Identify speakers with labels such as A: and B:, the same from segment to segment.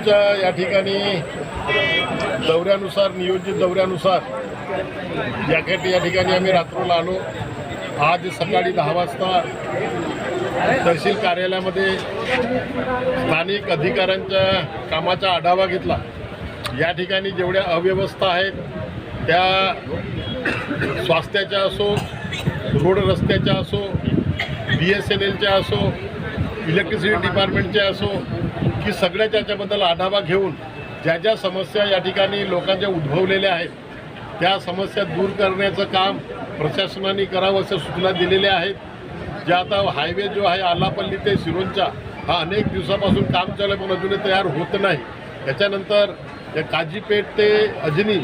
A: आमच्या या ठिकाणी दौऱ्यानुसार नियोजित दौऱ्यानुसार या या ठिकाणी आम्ही रात्रोला आलो. आज सकाळी दहा वाजता तहसील कार्यालयामध्ये स्थानिक अधिकाऱ्यांच्या कामाचा आढावा घेतला. या ठिकाणी जेवढ्या अव्यवस्था आहेत त्या स्वास्थ्याच्या असो रोड रस्त्याच्या असो बी एस एन एलच्या असो इलेक्ट्रिसिटी डिपार्टमेंटच्या असो की सगळ्या त्याच्याबद्दल आढावा घेऊन ज्या ज्या समस्या या ठिकाणी लोकांच्या उद्भवलेल्या आहेत त्या समस्या दूर करण्याचं काम प्रशासनाने करावं अशा सूचना दिलेल्या आहेत. जे आता हायवे जो आहे आलापल्ली ते सिरोंचा हा अनेक दिवसापासून काम चालू आहे पण अजूनही तयार होत नाही. त्याच्यानंतर या काजीपेठ ते अजनी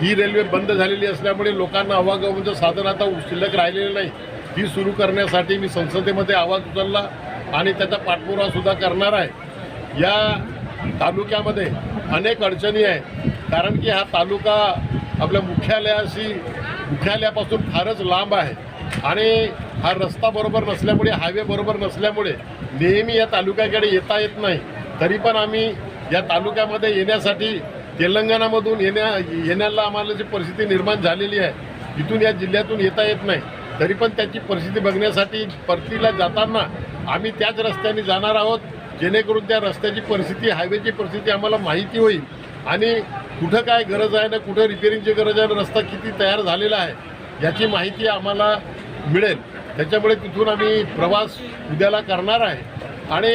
A: ही रेल्वे बंद झालेली असल्यामुळे लोकांना आवागमनचं साधन आता शिल्लक राहिलेलं नाही. ती सुरू करण्यासाठी मी संसदेमध्ये आवाज उचलला आणि त्याचा पाठपुरावासुद्धा करणार आहे. या तालुक्यामध्ये अनेक अडचणी आहेत. कारण की हा तालुका आपल्या मुख्यालयाशी मुख्यालयापासून फारच लांब आहे. आणि हा रस्ता बरोबर नसल्यामुळे हायवे बरोबर नसल्यामुळे नेहमी या तालुक्याकडे येता येत नाही. तरी पण आम्ही या तालुक्यामध्ये येण्यासाठी तेलंगणामधून येण्या येण्याला आम्हाला जी परिस्थिती निर्माण झालेली आहे इथून या जिल्ह्यातून येता येत नाही. तरी पण त्याची परिस्थिती बघण्यासाठी परतीला जाताना आम्ही त्याच रस्त्याने जाणार आहोत. जेणेकरून त्या रस्त्याची परिस्थिती हायवेची परिस्थिती आम्हाला माहिती होईल. आणि कुठं काय गरज आहे ना कुठं रिपेरिंगची गरज आहे ना रस्ता किती तयार झालेला आहे याची माहिती आम्हाला मिळेल. त्याच्यामुळे तिथून आम्ही प्रवास उद्याला करणार आहे. आणि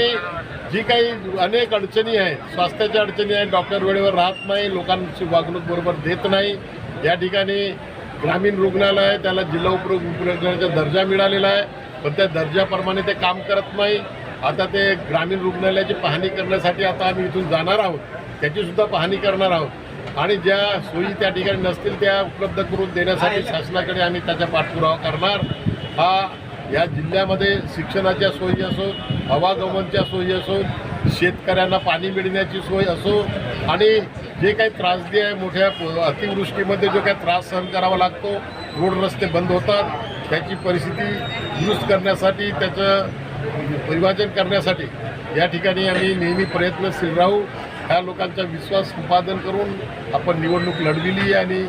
A: जी काही अनेक अडचणी आहेत स्वास्थ्याच्या अडचणी आहेत डॉक्टर वेळेवर राहत नाही लोकांची वागणूक बरोबर देत नाही या ठिकाणी ग्रामीण रुग्णालय आहे त्याला जिल्हा उपरोग उपरुग्णालयाचा दर्जा मिळालेला आहे पण त्या दर्जाप्रमाणे ते काम करत नाही. आता ते ग्रामीण रुग्णालयाची पाहणी करण्यासाठी आता आम्ही इथून जाणार आहोत. त्याची सुद्धा पाहणी करणार आहोत. आणि ज्या सोयी त्या ठिकाणी नसतील त्या उपलब्ध करून देण्यासाठी शासनाकडे आम्ही त्याचा पाठपुरावा करणार. हा या जिल्ह्यामध्ये शिक्षणाच्या सोयी असो आवागमनच्या सोयी असो शेतकऱ्यांना पाणी मिळण्याची सोय असो आणि जे काही त्रासदी आहे मोठ्या अतिवृष्टीमध्ये जो काही त्रास सहन करावा लागतो रोड रस्ते बंद होतात त्याची परिस्थिती दुरुस्त करण्यासाठी त्याचं परिभाजन करण्यासाठी. या ठिकाणी आम्ही नेहमी प्रयत्नशील राहू. ह्या लोकांचा विश्वास संपादन करून आपण निवडणूक लढविली आणि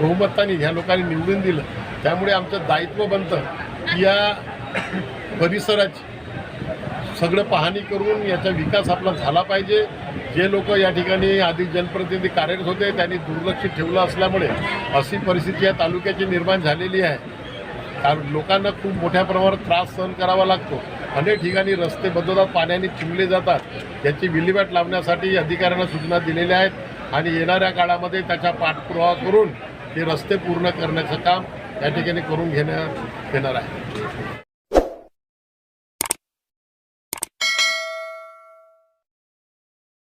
A: बहुमताने ह्या लोकांनी निवडून दिलं. त्यामुळे आमचं दायित्व बनतं की या परिसराची सगळं पाहणी करून याचा विकास आपला झाला पाहिजे. जे लोक या ठिकाणी आधी जनप्रतिनिधी कार्यरत होते त्यांनी दुर्लक्षित ठेवलं असल्यामुळे अशी परिस्थिती या तालुक्याची निर्माण झालेली आहे. कारण लोकांना खूप मोठ्या प्रमाणात त्रास सहन करावा लागतो. अनेक ठिकाणी रस्ते बदलतात पाण्याने चिमले जातात. याची विल्हेवाट लावण्यासाठी अधिकाऱ्यांना सूचना दिलेल्या आहेत आणि येणाऱ्या काळामध्ये त्याचा पाठपुरावा करून ते रस्ते पूर्ण करण्याचं काम या ठिकाणी करून घेण्यात येणार आहे